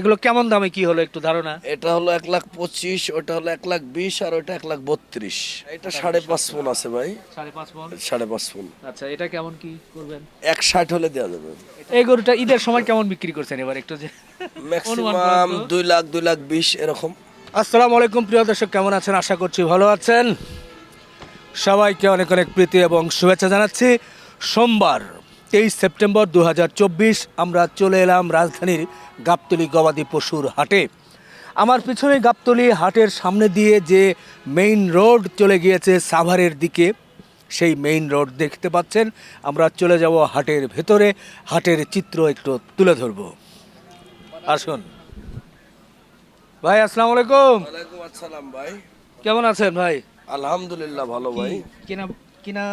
এগুলো কেমন দামে কি হলো একটু ধারণা? এটা হলো এক লাখ পঁচিশ ওটা হলো এক লাখ বিশ আর ওটা এক লাখ বত্রিশ। এটা সাড়ে পাঁচ ফোন আছে ভাই। সাড়ে পাঁচ মন? সাড়ে পাঁচ ফোন আচ্ছা এটা কেমন কি করবেন? এক ষাট হলে দেওয়া যাবে। এই গরুটা ঈদের সময় কেমন বিক্রি করছেন এবার একটু যে ম্যাক্সিমাম দুই লাখ দুই লাখ বিশ এরকম। আসসালামু আলাইকুম প্রিয় দর্শক কেমন আছেন? আশা করছি ভালো আছেন। সবাইকে অনেক অনেক প্রীতি এবং শুভেচ্ছা জানাচ্ছি। সোমবার তেইশ সেপ্টেম্বর দু হাজার চব্বিশ আমরা চলে এলাম রাজধানীর গাবতলি গবাদি পশুর হাটে। আমার পিছনে গাবতলি হাটের সামনে দিয়ে যে মেইন রোড চলে গিয়েছে সাভারের দিকে সেই মেইন রোড দেখতে পাচ্ছেন। আমরা চলে যাব হাটের ভেতরে। হাটের চিত্র একটু তুলে ধরব। আসুন। ভাই আসসালামু আলাইকুম। আসসালাম ভাই। কেমন আছেন ভাই? আলহামদুলিল্লাহ ভালো ভাই। কিনা কিনা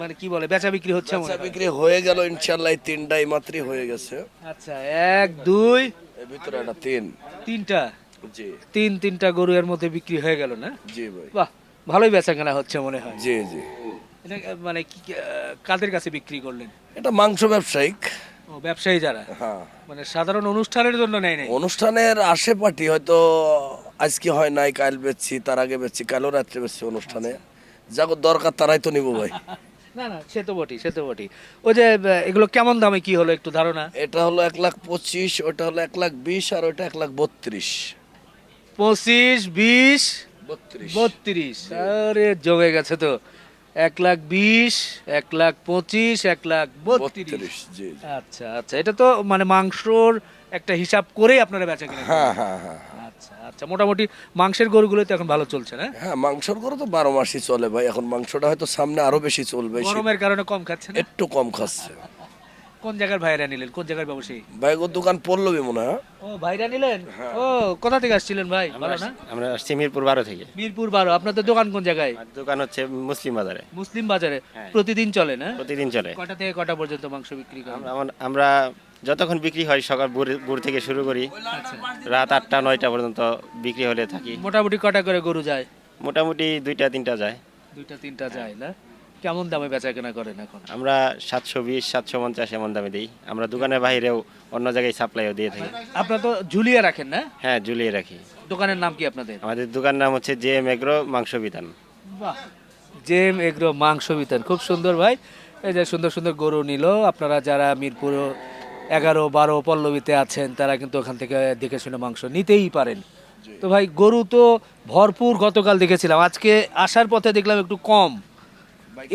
মানে কি বলে বেচা বিক্রি হচ্ছে মনে বেচা বিক্রি হয়ে গেল ইনশাল্লাহ তিনটাই মাত্রই হয়ে গেছে। আচ্ছা এক দুই। এর ভিতরে একটা তিন। তিনটা? জি। তিন তিনটা গরু এর মধ্যে বিক্রি হয়ে গেল না? জি ভাই। বাহ ভালোই বেচা কেনা হচ্ছে মনে হয়। জি জি। এটা মানে কি কাদের কাছে বিক্রি করলেন? এটা মাংস ব্যবসায়িক। ও ব্যবসায়ী যারা? হ্যাঁ। মানে সাধারণ অনুষ্ঠানের জন্য নেয় নাই? অনুষ্ঠানের আশেপাটি হয়তো আজকে হয় নাই কাল বেচছি তার আগে বেচছি কালও রাত্রে বেচছি অনুষ্ঠানে। যাগো দরকার তারাই তো নিব ভাই। না না সে তো বটি সে তো বটি ওই যে এগুলো কেমন দামে কি হলো একটু ধারণা? এটা হলো এক লাখ পঁচিশ ওটা হলো এক লাখ বিশ আর ওটা এক লাখ বত্রিশ। পঁচিশ বিশ বত্রিশ। বত্রিশ। আরে জমে গেছে তো। এক লাখ বিশ এক লাখ পঁচিশ এক লাখ বত্রিশ। আচ্ছা আচ্ছা এটা তো মানে মাংসর একটা হিসাব করেই আপনারা বেচা কিনা করেন। হ্যাঁ হ্যাঁ হ্যাঁ। আচ্ছা আচ্ছা মোটামুটি মাংসের গরুগুলো তো এখন ভালো চলছে না? হ্যাঁ মাংসর করে তো বারো মাসই চলে ভাই এখন মাংসটা হয়তো সামনে আরও বেশি চলবে গরমের কারণে কম খাচ্ছে না? একটু কম খাচ্ছে। কোন জায়গার ভাইরা নিলেন? কোন জায়গার ব্যবসায়ী ভাই গো দোকান পড়লবি মনে হয় ও ভাইরা নিলেন? ও কোথা থেকে আসছিলেন ভাই? ভালো না? আমরা আসছি মিরপুর বারো থেকে। মিরপুর বারো আপনাদের দোকান কোন জায়গায়? দোকান হচ্ছে মুসলিম বাজারে। মুসলিম বাজারে। হ্যাঁ। প্রতিদিন চলে না? প্রতিদিন চলে। কটা থেকে কটা পর্যন্ত মাংস বিক্রি করেন? আমরা যতক্ষণ বিক্রি হয় সকাল ভোর থেকে শুরু করি। রাত আটটা নয়টা পর্যন্ত বিক্রি হলে থাকি। মোটামুটি কটা করে গরু যায়? মোটামুটি দুইটা তিনটা যায়। দুইটা তিনটা যায় না? কেমন দামে বেচা কেনা করেন এখন? আমরা সাতশো বিশ সাতশো পঞ্চাশ এমন দামে দিই। আমরা দোকানের বাইরেও অন্য জায়গায় সাপ্লাইও দিয়ে থাকি। আপনারা তো ঝুলিয়ে রাখেন না? হ্যাঁ ঝুলিয়ে রাখি। দোকানের নাম কি আপনাদের? আমাদের দোকান নাম হচ্ছে জে এম এগ্রো মাংস বিধান বাহ! জেম এগ্রো মাংস বিধান খুব সুন্দর ভাই। এই যে সুন্দর সুন্দর গরু নিল। আপনারা যারা মিরপুর এগারো বারো পল্লবীতে আছেন তারা কিন্তু ওখান থেকে দেখে শুনে মাংস নিতেই পারেন। তো ভাই গরু তো ভরপুর গতকাল দেখেছিলাম। আজকে আসার পথে দেখলাম একটু কম।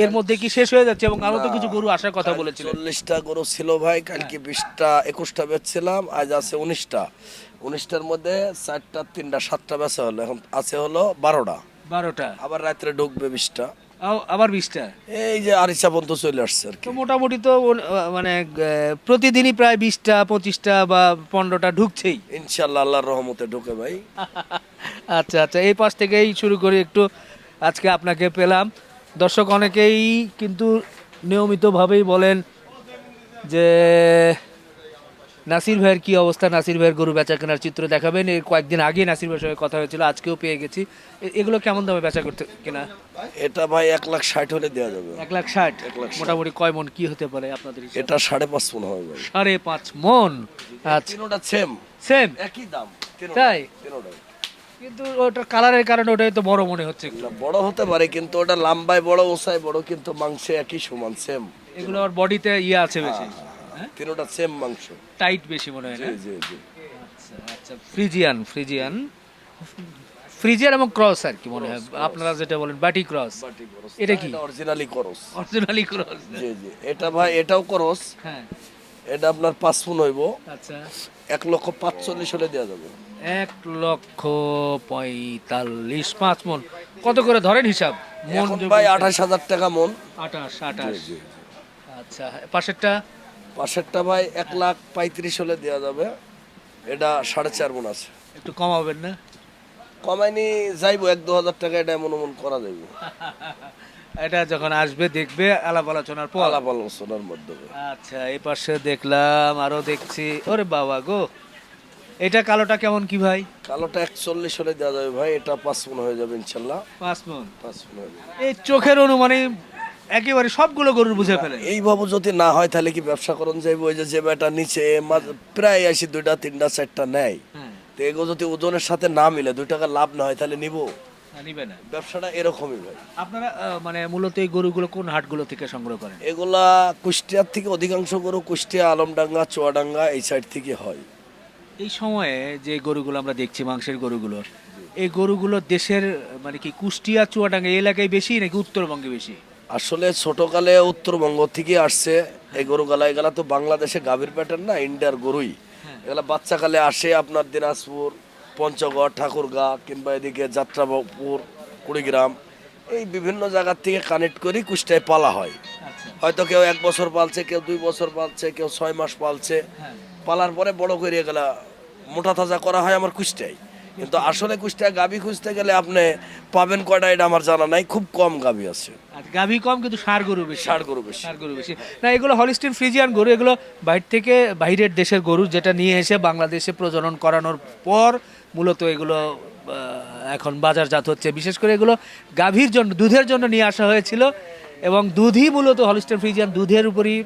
এর মধ্যে কি শেষ হয়ে যাচ্ছে এবং আরও তো কিছু গরু আসার কথা বলেছিলেন? চল্লিশটা গরু ছিল ভাই কালকে বিশটা একুশটা বেচছিলাম আজ আছে উনিশটা। উনিশটার মধ্যে চারটা তিনটা সাতটা বেচা হলো এখন আছে হলো বারোটা। বারোটা। আবার রাত্রে ঢুকবে বিশটা। আবার বিশটা? এই যে আরিসা পর্যন্ত চলে আসছে আর কি। মোটামুটি তো মানে প্রতিদিনই প্রায় বিশটা পঁচিশটা বা পনেরোটা ঢুকছেই। ইনশাল্লাহ আল্লাহর রহমতে ঢুকে ভাই। আচ্ছা আচ্ছা এই পাশ থেকেই শুরু করি একটু আজকে আপনাকে পেলাম। দর্শক অনেকেই কিন্তু নিয়মিতভাবেই বলেন যে নাসির ভাইয়ের কি অবস্থা? নাসির ভাইয়ের গরু বেচা কেনার চিত্র দেখাবেন। এর কয়েকদিন আগে নাসির ভাইয়ের সঙ্গে কথা হয়েছিল আজকেও পেয়ে গেছি। এগুলো কেমন দামে বেচা করতে কেনা? এটা ভাই এক লাখ ষাট হলে দেওয়া যাবে। এক লাখ ষাট? মোটামুটি কয় মন কি হতে পারে আপনাদের এটা সাড়ে পাঁচ মন হবে সাড়ে পাঁচ মন। আচ্ছা। সেম সেম একই দাম তাই? কিন্তু ওটা কালারের কারণে ওটাই তো বড় মনে হচ্ছে। বড় হতে পারে কিন্তু ওটা লাম্বায় বড় ওসায় বড় কিন্তু মাংসে একই সমান সেম এগুলো আর বডিতে ইয়ে আছে বেশি। হ্যাঁ। তিনোটা সেম মাংস। টাইট বেশি মনে হয় না? জি জি। আচ্ছা আচ্ছা ফ্রিজিয়ান ফ্রিজিয়ান ফ্রিজিয়ান এবং ক্রস আর কি মনে হয়। আপনারা যেটা বলেন বাটি ক্রস এটা কি? অরিজিনালি করস অরিজিনালি ক্রস জি জি। এটা ভাই এটাও করস হ্যাঁ। এটা আপনার পাঁচ ফুন হইব। আচ্ছা। এক লক্ষ পাঁচচল্লিশ হলে দেওয়া যাবে। এক লক্ষ পঁয়তাল্লিশ পাঁচ মন। কত করে ধরেন হিসাব? মন ভাই আঠাশ হাজার টাকা মন। আঠাশ আঠাশ। আচ্ছা পাশেরটা? পাশেরটা ভাই এক লাখ পঁয়ত্রিশ হলে দেওয়া যাবে। এটা সাড়ে চার মন আছে। একটু কমাবেন না? কমাইনি যাইবো এক দু হাজার টাকা এটা এমন এমন করা যাইব। এটা যখন আসবে দেখবে আলাপ আলোচনার পর। আলাপ আলোচনার মাধ্যমে। আচ্ছা এই পাশে দেখলাম আরও দেখছি। ওরে বাবা গো! এটা কালোটা কেমন কি ভাই? কালোটা একচল্লিশ হলে দেওয়া যাবে ভাই এটা পাঁচ মন হয়ে যাবে ইনশাল্লাহ। পাঁচ মন পাঁচ মন হয়ে যাবে। এই চোখের অনুমানে একেবারে সবগুলো গরুর বুঝে ফেলে। এইভাবে যদি না হয় তাহলে কি ব্যবসা করুন? যাইব ওই যে বেটা নিচে প্রায় আসি দুইটা তিনটা চারটা নেয়। হ্যাঁ। তো এগুলো যদি ওজনের সাথে না মিলে দুই টাকা লাভ না হয় তাহলে নিব। না, নিবে না। ব্যবসাটা এরকমই ভাই। আপনারা মানে মূলত এই গরুগুলো কোন হাটগুলো থেকে সংগ্রহ করেন? এগুলা কুষ্টিয়ার থেকে অধিকাংশ গরু কুষ্টিয়া আলমডাঙ্গা চুয়াডাঙ্গা এই সাইড থেকে হয়। এই সময়ে যে গরুগুলো আমরা দেখছি মাংসের গরুগুলো এই গরুগুলো দেশের মানে কি কুষ্টিয়া চুয়াডাঙ্গা এলাকায় বেশি নাকি উত্তরবঙ্গে বেশি? আসলে ছোটকালে উত্তরবঙ্গ থেকে আসছে। এই গরুগুলা এগুলা তো বাংলাদেশে গাভীর প্যাটার্ন না ইন্ডিয়ার গরুই। এগুলা বাচ্চাকালে আসে আপনার দিনাজপুর পঞ্চগড় ঠাকুরগা কিংবা এদিকে যাত্রাপুর কুড়িগ্রাম। এই বিভিন্ন জায়গার থেকে কানেক্ট করি কুষ্টায় পালা হয়। আচ্ছা। হয়তো কেউ এক বছর পালছে কেউ দুই বছর পালছে কেউ ছয় মাস পালছে। হ্যাঁ। পালার পরে বড় করে এগুলা মোটা তাজা করা হয় আমার কুষ্টায় কিন্তু আসলে কুষ্টিয়া গাভী খুঁজতে গেলে আপনি পাবেন কয়টা এটা আমার জানা নাই। খুব কম গাভী আছে। গাভী কম কিন্তু সার গরু বেশি। ষাট গরু বেশি। সার গরু বেশি। না এগুলো হলিস্টিন ফ্রিজিয়ান গরু এগুলো বাইরে থেকে বাইরের দেশের গরু যেটা নিয়ে এসে বাংলাদেশে প্রজনন করানোর পর মূলত এগুলো এখন বাজারজাত হচ্ছে। বিশেষ করে এগুলো গাভীর জন্য দুধের জন্য নিয়ে আসা হয়েছিল এবং দুধই মূলত হলিস্টিন ফ্রিজিয়ান দুধের উপরই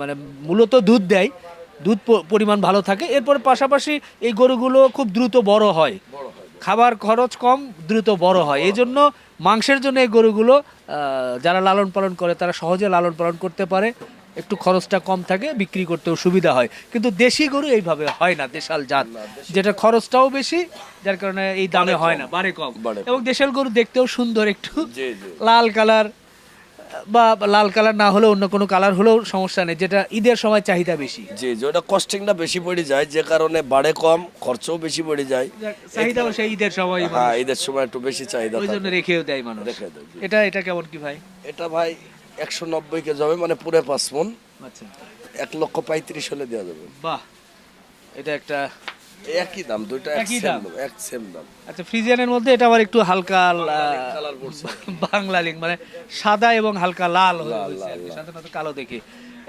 মানে মূলত দুধ দেয়। দুধ পরিমাণ ভালো থাকে। এরপর পাশাপাশি এই গরুগুলো খুব দ্রুত বড় হয়। খাবার খরচ কম দ্রুত বড় হয়। এই জন্য মাংসের জন্য এই গরুগুলো যারা লালন পালন করে তারা সহজে লালন পালন করতে পারে। একটু খরচটা কম থাকে বিক্রি করতেও সুবিধা হয়। কিন্তু দেশি গরু এইভাবে হয় না দেশাল জাত। যেটা খরচটাও বেশি যার কারণে এই দামে হয় না বাড়ে কম। এবং দেশাল গরু দেখতেও সুন্দর একটু। লাল কালার। বা লাল কালার না হলেও অন্য কোনো কালার হলেও সমস্যা নেই যেটা ঈদের সময় চাহিদা বেশি। জি যে ওটা কস্টিংটা বেশি পড়ে যায় যে কারণে বাড়ে কম খরচও বেশি পড়ে যায়। চাহিদাও সেই ঈদের সময় হ্যাঁ ঈদের সময় একটু বেশি চাহিদা ওই জন্য রেখেও দেয় মানুষ। রেখে দেয়, এটা এটা কেমন কি ভাই? এটা ভাই একশো নব্বই কেজি হবে মানে পুরে পাঁচ মন। আচ্ছা। এক লক্ষ পঁয়ত্রিশ হলে দেওয়া যাবে। বাহ এটা একটা একই দাম দুইটা একই দাম? এক সেম দাম। আচ্ছা ফ্রিজিয়ানের মধ্যে এটা আবার একটু হালকা বাংলা লিঙ্ক মানে সাদা এবং হালকা লাল হয়ে সাধারণত কালো দেখি।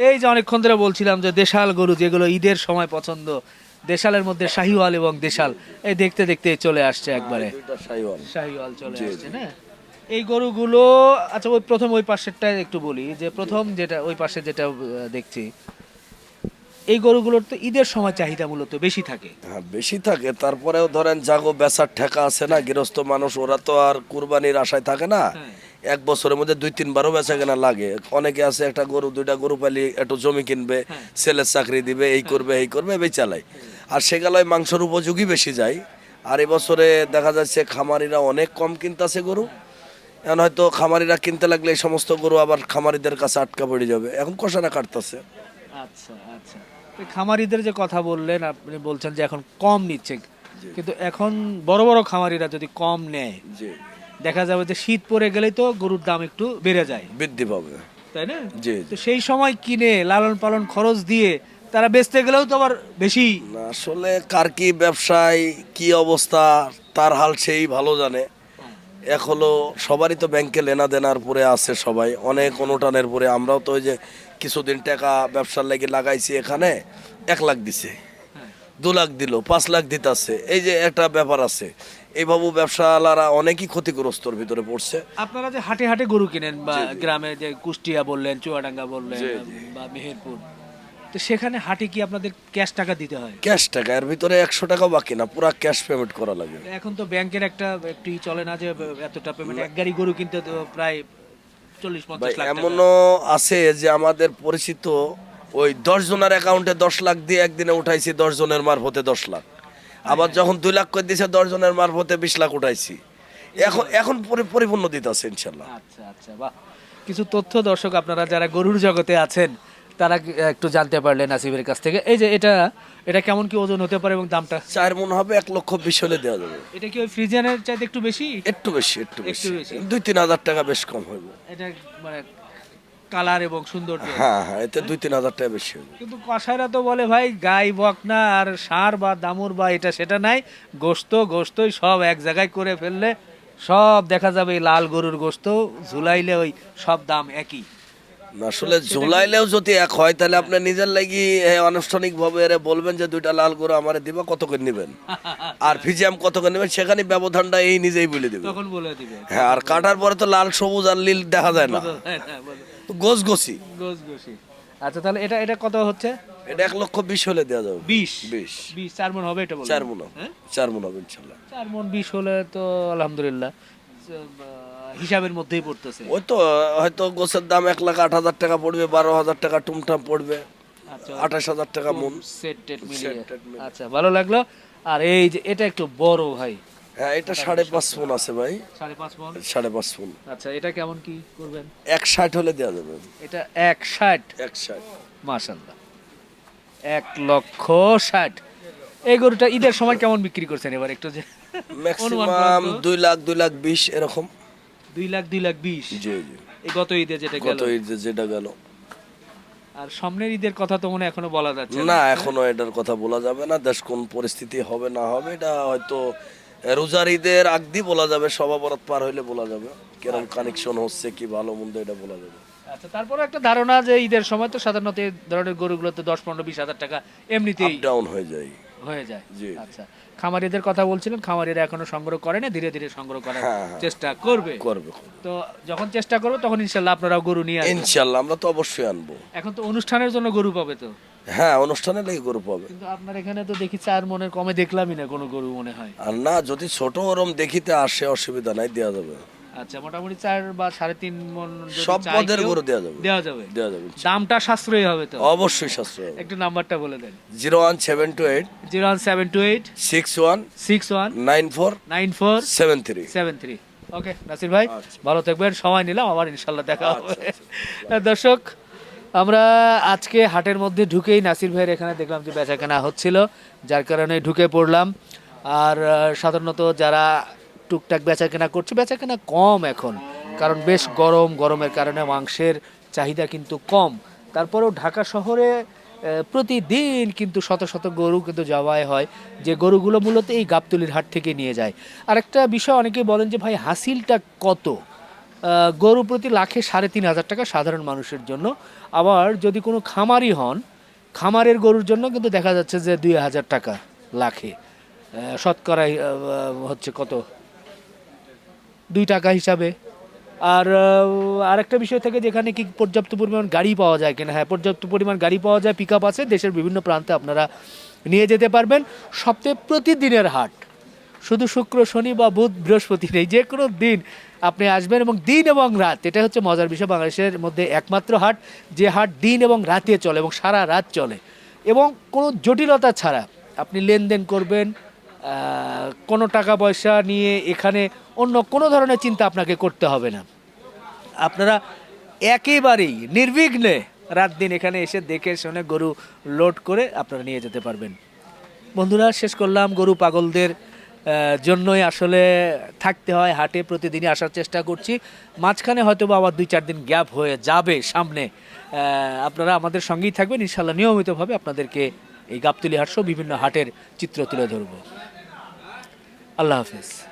এই যে অনেকক্ষণ ধরে বলছিলাম যে দেশাল গরু যেগুলো ঈদের সময় পছন্দ দেশালের মধ্যে শাহিওয়াল এবং দেশাল এই দেখতে দেখতে চলে আসছে একবারে। দুইটা শাহিওয়াল। চলে আসছে না? এই গরুগুলো আচ্ছা ওই প্রথম ওই পাশেরটা একটু বলি যে প্রথম যেটা ওই পাশে যেটা দেখছি এই গরুগুলোর তো ঈদের সময় চাহিদা মূলত বেশি থাকে। হ্যাঁ বেশি থাকে। তারপরেও ধরেন জাগো বেচার ঠেকা আছে না গৃহস্থ মানুষ ওরা তো আর কুরবানির আশায় থাকে না। হ্যাঁ। এক বছরের মধ্যে দুই তিনবারও বেচা কেনা লাগে। অনেকে আছে একটা গরু দুইটা গরু পালি একটু জমি কিনবে হ্যাঁ। ছেলের চাকরি দিবে এই করবে এই করবে এই চালায়। আর সেগুলোয় মাংসর উপযোগী বেশি যায়। আর এবছরে দেখা যাচ্ছে খামারিরা অনেক কম কিনতেছে গরু। এখন হয়তো খামারিরা কিনতে লাগলে এই সমস্ত গরু আবার খামারিদের কাছে আটকা পড়ে যাবে। এখন কষানা কাটতেছে। আচ্ছা আচ্ছা। খামারিদের যে কথা বললেন আপনি বলছেন যে এখন কম নিচ্ছে। কিন্তু এখন বড় বড় খামারিরা যদি কম নেয় জি। দেখা যাবে যে শীত পড়ে গেলেই তো গরুর দাম একটু বেড়ে যায়। বৃদ্ধি পাবে। তাই না? জি তো সেই সময় কিনে লালন পালন খরচ দিয়ে তারা বেচতে গেলেও তো আবার বেশি। আসলে কার কি ব্যবসায় কি অবস্থা তার হাল সেই ভালো জানে। এক হলো সবারই তো ব্যাংকে লেনা দেনার পরে আছে সবাই। অনেক অনুটানের পরে। আমরাও তো ওই যে কিছুদিন টাকা ব্যবসার লেগে লাগাইছি এখানে এক লাখ দিছে। দু লাখ দিল পাঁচ লাখ দিতাছে। এই যে একটা ব্যাপার আছে। এইভাবে ব্যবসাওয়ালারা অনেকই ক্ষতিগ্রস্তর ভিতরে পড়ছে। আপনারা যে হাটে হাটে গরু কিনেন বা গ্রামে যে কুষ্টিয়া বললেন চুয়াডাঙ্গা বললেন। বা মেহেরপুর তো সেখানে হাটে কি আপনাদের ক্যাশ টাকা দিতে হয়? ক্যাশ টাকা এর ভিতরে একশো টাকা বাকি না পুরা ক্যাশ পেমেন্ট করা লাগে। এখন তো ব্যাংকের একটা একটু চলে না যে এতটা পেমেন্ট এক গাড়ি গরু কিনতে তো প্রায় চল্লিশ পঞ্চাশ লাখ এমনও আছে যে আমাদের পরিচিত ওই দশ জনের অ্যাকাউন্টে দশ লাখ দিয়ে একদিনে উঠাইছি দশ জনের মারফতে দশ লাখ। আবার যখন দুই লাখ করে দিয়েছে দশ জনের মারফতে বিশ লাখ উঠাইছি। এখন এখন পরি- পরিপূর্ণ দিতে আছে ইনশাল্লাহ। আচ্ছা আচ্ছা বাহ। কিছু তথ্য দর্শক আপনারা যারা গরুর জগতে আছেন তারা একটু জানতে পারলেন আসিফের কাছ থেকে। এই যে এটা এটা কেমন কি ওজন হতে পারে এবং দামটা? চার মন হবে এক লক্ষ বিশ হলে দেওয়া যাবে। এটা কি ওই ফ্রিজিয়ানের চাইতে একটু বেশি? একটু বেশি একটু বেশি। দুই তিন হাজার টাকা বেশ কম হইব। এটা মানে কালার এবং সৌন্দর্য হ্যাঁ হ্যাঁ এতে দুই তিন হাজার টাকা বেশি হবে কিন্তু কষাইরা তো বলে ভাই গাই বকনা আর সার বা দামুর বা এটা সেটা নাই। গোস্ত গোস্তই সব এক জায়গায় করে ফেললে সব দেখা যাবে লাল গরুর গোস্ত ঝুলাইলে ওই সব দাম একই। না, আসলে জুলাইলেও যদি এক হয় তাহলে আপনি নিজের লাগি আনুষ্ঠানিক ভাবে এরে বলবেন যে দুইটা লাল গরু আমার দিবা কত করে নেবেন? আর ফিজিয়াম কত করে নেবেন সেখানে ব্যবধানটা এই নিজেই বলে দিবে তখন বলে দিবে হ্যাঁ আর কাটার পরে তো লাল সবুজ আর নীল দেখা যায় না। গোস গোসি গোস গোসি আচ্ছা তাহলে এটা এটা কত হচ্ছে? এটা এক লক্ষ বিশ হলে দেওয়া যাবে। বিশ? বিশ। বিশ চার মন হবে এটা চার মন। হ্যাঁ? চার মন হবে ইনশাল্লাহ। চার মন বিশ হলে তো আলহামদুলিল্লাহ। হিসাবের মধ্যেই পড়তেছে। ওই তো হয়তো গোছের দাম এক লাখ আট হাজার টাকা পড়বে বারো হাজার টাকা টুমটাম পড়বে। আচ্ছা। আঠাশ হাজার টাকা মন। সেট টেট মিলিয়ে। আচ্ছা ভালো লাগল। আর এই যে এটা একটু বড় ভাই। হ্যাঁ এটা সাড়ে পাঁচ মন আছে ভাই। সাড়ে পাঁচ মন? সাড়ে পাঁচ মন। আচ্ছা এটা কেমন কি করবেন? এক ষাট হলে দেওয়া যাবে। এটা এক ষাট? এক ষাট। মাশাল্লাহ এক লক্ষ ষাট। এই গরুটা ঈদের সময় কেমন বিক্রি করছেন এবার একটু যে? ম্যাক্সিমাম? দুই লাখ দুই লাখ বিশ এরকম। দুই লাখ দুই লাখ বিশ। জি জি। এই গত ঈদে যেটা গেল। গত ঈদে যেটা গেল। আর সামনের ঈদের কথা তো মনে এখনও বলা যাচ্ছে না। এখনও এটার কথা বলা যাবে না। দেশ কোন পরিস্থিতি হবে না হবে এটা হয়তো রোজার ঈদের আগদি বলা যাবে সবাবরত পার হইলে বলা যাবে। কীরকম কানেকশন হচ্ছে কি ভালো মন্দ এটা বলা যাবে। আচ্ছা তারপরে একটা ধারণা যে ঈদের সময় তো সাধারণত এই ধরনের গরুগুলোতে দশ পনেরো বিশ হাজার টাকা এমনিতেই ডাউন হয়ে যায়। হয়ে যায়। জি। আচ্ছা। খামারিদের কথা বলছিলেন খামারিরা এখনও সংগ্রহ ধীরে ধীরে সংগ্রহ করার হ্যাঁ, হ্যাঁ। চেষ্টা করবে। করবে তো যখন চেষ্টা করবে তখন ইনশাল্লাহ আপনারাও গরু নিয়ে আসবেন। ইনশাল্লাহ আমরা তো অবশ্যই আনব। এখন তো অনুষ্ঠানের জন্য গরু পাবে তো? হ্যাঁ অনুষ্ঠানে লেগে গরু পাবে। কিন্তু আপনার এখানে তো দেখি চার মনের কমে দেখলামই না কোনো গরু মনে হয়। আর না যদি ছোট ওরম দেখিতে আসে অসুবিধা নাই দেওয়া যাবে। আচ্ছা মোটামুটি চার বা সাড়ে তিন মন সব পদের গরু দেওয়া যাবে। দেওয়া যাবে। দেওয়া যাবে দামটা সাশ্রয়ী হবে তো? অবশ্যই সাশ্রয় একটু নাম্বারটা বলে দেন। Zero one seven two eight. Zero one seven two eight. Six one six one nine four nine four seven three. Seven three. Okay Nasir ভাই আচ্ছা। ভালো থাকবেন সময় নিলাম আবার ইনশাল্লাহ দেখা হবে। দর্শক আমরা আজকে হাটের মধ্যে ঢুকেই নাসির ভাইয়ের এখানে দেখলাম যে বেচাকেনা হচ্ছিল যার কারণে ঢুকে পড়লাম। আর সাধারণত যারা টুকটাক বেচা বেচাকেনা করছে, বেচাকেনা কম এখন। কারণ বেশ গরম, গরমের কারণে মাংসের চাহিদা কিন্তু কম। তারপরেও ঢাকা শহরে প্রতিদিন কিন্তু শত শত গরু কিন্তু জবাই হয়, যে গরুগুলো মূলত এই গাবতলির হাট থেকে নিয়ে যায়। আরেকটা বিষয় অনেকে বলেন যে, ভাই, হাসিলটা কত? গরু প্রতি লাখে সাড়ে তিন হাজার টাকা সাধারণ মানুষের জন্য। আবার যদি কোনো খামারি হন, খামারের গরুর জন্য কিন্তু দেখা যাচ্ছে যে, দুই হাজার টাকা লাখে। শতকরাই হচ্ছে কত? দুই টাকা হিসাবে। আর আরেকটা বিষয় থেকে যেখানে কি পর্যাপ্ত পরিমাণ গাড়ি পাওয়া যায় কিনা। হ্যাঁ পর্যাপ্ত পরিমাণ গাড়ি পাওয়া যায় পিক আপ আছে, দেশের বিভিন্ন প্রান্তে আপনারা নিয়ে যেতে পারবেন। সপ্তাহে প্রতিদিনের হাট। শুধু শুক্র, শনি বা বুধ, বৃহস্পতি নেই, যে কোনো দিন আপনি আসবেন এবং দিন এবং রাত এটা হচ্ছে মজার বিষয়। বাংলাদেশের মধ্যে একমাত্র হাট, যে হাট দিন এবং রাতে চলে এবং সারা রাত চলে। এবং কোনো জটিলতা ছাড়া আপনি লেনদেন করবেন কোনো টাকা পয়সা নিয়ে এখানে অন্য কোনো ধরনের চিন্তা আপনাকে করতে হবে না। আপনারা একেবারেই নির্বিঘ্নে রাত দিন এখানে এসে দেখে শুনে গরু লোড করে আপনারা নিয়ে যেতে পারবেন। বন্ধুরা, শেষ করলাম গরু পাগলদের জন্যই আসলে থাকতে হয় হাটে, প্রতিদিনই আসার চেষ্টা করছি। মাঝখানে হয়তো বা আবার দুই চার দিন গ্যাপ হয়ে যাবে সামনে। আপনারা আমাদের সঙ্গেই থাকবেন। ইনশাল্লাহ নিয়মিতভাবে আপনাদেরকে এই গাবতলি হাট সহ বিভিন্ন হাটের চিত্র তুলে ধরবো। আল্লাহ হাফিজ